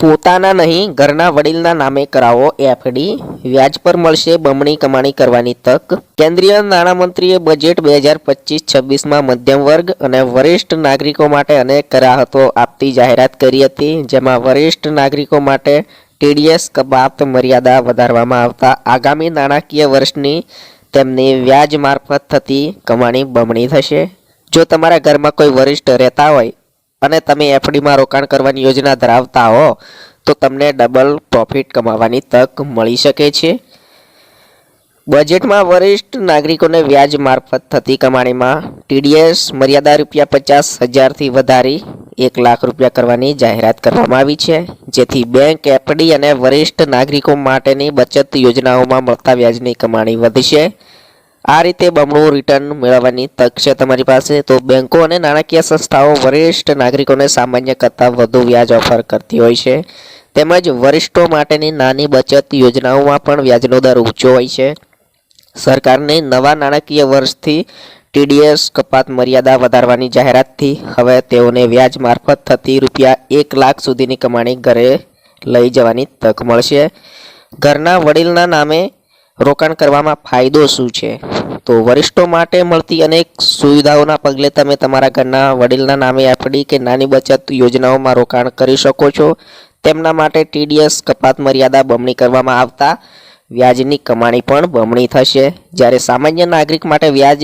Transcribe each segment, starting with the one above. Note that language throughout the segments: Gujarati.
પોતાના નહીં, ઘરના વડીલના નામે કરાવો એફડી વ્યાજ પર મળશે બમણી કમાણી કરવાની તક. કેન્દ્રીય નાણામંત્રીએ બજેટ બે હજાર પચીસ છવ્વીસમાં મધ્યમ વર્ગ અને વરિષ્ઠ નાગરિકો માટે અનેક રાહતો આપતી જાહેરાત કરી હતી, જેમાં વરિષ્ઠ નાગરિકો માટે ટીડીએસ કપાત મર્યાદા વધારવામાં આવતા આગામી નાણાકીય વર્ષની તેમની વ્યાજ મારફત થતી કમાણી બમણી થશે. જો તમારા ઘરમાં કોઈ વરિષ્ઠ રહેતા હોય અને તમે એફડીમાં રોકાણ કરવાની યોજના ધરાવતા હો, તો તમને ડબલ પ્રોફિટ કમાવાની તક મળી શકે છે. બજેટમાં વરિષ્ઠ નાગરિકોને વ્યાજ મારફત થતી કમાણીમાં ટીડીએસ મર્યાદા રૂપિયા પચાસ હજારથી વધારી એક લાખ રૂપિયા કરવાની જાહેરાત કરવામાં આવી છે. જેથી બેંક, એફડી અને વરિષ્ઠ નાગરિકો માટેની બચત યોજનાઓમાં મળતા વ્યાજની કમાણી વધશે. આ રીતે બમણું રિટર્ન મેળવવાની તક છે તમારી પાસે. તો બેંકો અને નાણાકીય સંસ્થાઓ વરિષ્ઠ નાગરિકોને સામાન્ય કરતાં વધુ વ્યાજ ઓફર કરતી હોય છે. તેમજ વરિષ્ઠો માટેની નાની બચત યોજનાઓમાં પણ વ્યાજનો દર ઊંચો હોય છે. સરકારને નવા નાણાકીય વર્ષથી ટીડીએસ કપાત મર્યાદા વધારવાની જાહેરાતથી હવે તેઓને વ્યાજ મારફત થતી રૂપિયા એક લાખ સુધીની કમાણી ઘરે લઈ જવાની તક મળશે. ઘરના વડીલના નામે રોકાણ કરવામાં ફાયદો શું છે? તો વરિષ્ઠો માટે મળતી અનેક સુવિધાઓના પગલે તમે તમારા ઘરના વડીલના નામે એફડી કે નાની બચત યોજનાઓમાં રોકાણ કરી શકો છો. તેમના માટે ટીડીએસ કપાત મર્યાદા બમણી કરવામાં આવતા વ્યાજની કમાણી પણ બમણી થશે. જ્યારે સામાન્ય નાગરિક માટે વ્યાજ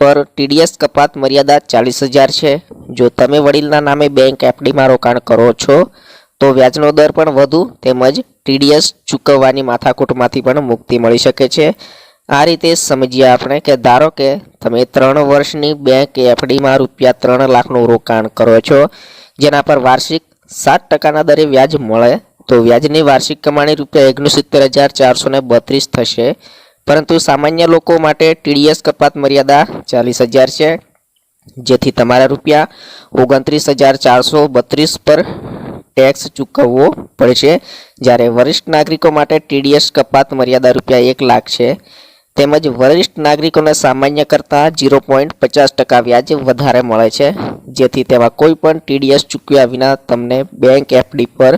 પર ટીડીએસ કપાત મર્યાદા ચાલીસ હજાર છે. જો તમે વડીલના નામે બેંક એફડીમાં રોકાણ કરો છો તો વ્યાજનો દર પણ વધુ તેમજ ટીડીએસ ચૂકવવાની માથાકૂટમાંથી પણ મુક્તિ મળી શકે છે. આ રીતે સમજીએ આપણે કે ધારો કે તમે ત્રણ વર્ષની બેંક એફડીમાં રૂપિયા ત્રણ લાખનું રોકાણ કરો છો, જેના પર વાર્ષિક સાત ટકાના દરે વ્યાજ મળે, તો વ્યાજની વાર્ષિક કમાણી રૂપિયા ઓગણસિત્તેર હજાર ચારસો ને બત્રીસ થશે. પરંતુ સામાન્ય લોકો માટે ટીડીએસ કપાત મર્યાદા ચાલીસ હજાર છે, જેથી તમારા રૂપિયા ઓગણત્રીસ હજાર ચારસો બત્રીસ પર ટેક્સ ચૂકવવો પડશે. જ્યારે વરિષ્ઠ નાગરિકો માટે ટીડીએસ કપાત મર્યાદા રૂપિયા એક લાખ છે. તેમજ વરિષ્ઠ નાગરિકોને સામાન્ય કરતાં જીરો પોઈન્ટ પચાસ ટકા વ્યાજ વધારે મળે છે. જેથી તેમાં કોઈ પણ ટીડીએસ ચૂકવ્યા વિના તમને બેંક એફડી પર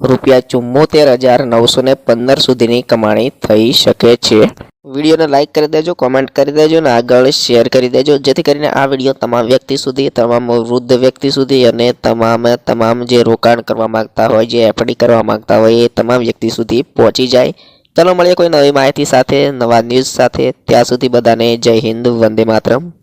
રૂપિયા ચુમ્મોતેર હજાર નવસો પંદર સુધીની કમાણી થઈ શકે છે. વિડીયોને લાઇક કરી દેજો કોમેન્ટ કરી દેજો અને આગળ શેર કરી દેજો. જેથી કરીને આ વીડિયો તમામ વ્યક્તિ સુધી, તમામ વૃદ્ધ વ્યક્તિ સુધી અને તમામ તમામ જે રોકાણ કરવા માંગતા હોય, જે એફડી કરવા માંગતા હોય, એ તમામ વ્યક્તિ સુધી પહોંચી જાય. ચાલો મળીએ કોઈ નવી માહિતી સાથે, નવા ન્યૂઝ સાથે. ત્યાં સુધી બધાને જય હિન્દ, વંદે માતરમ.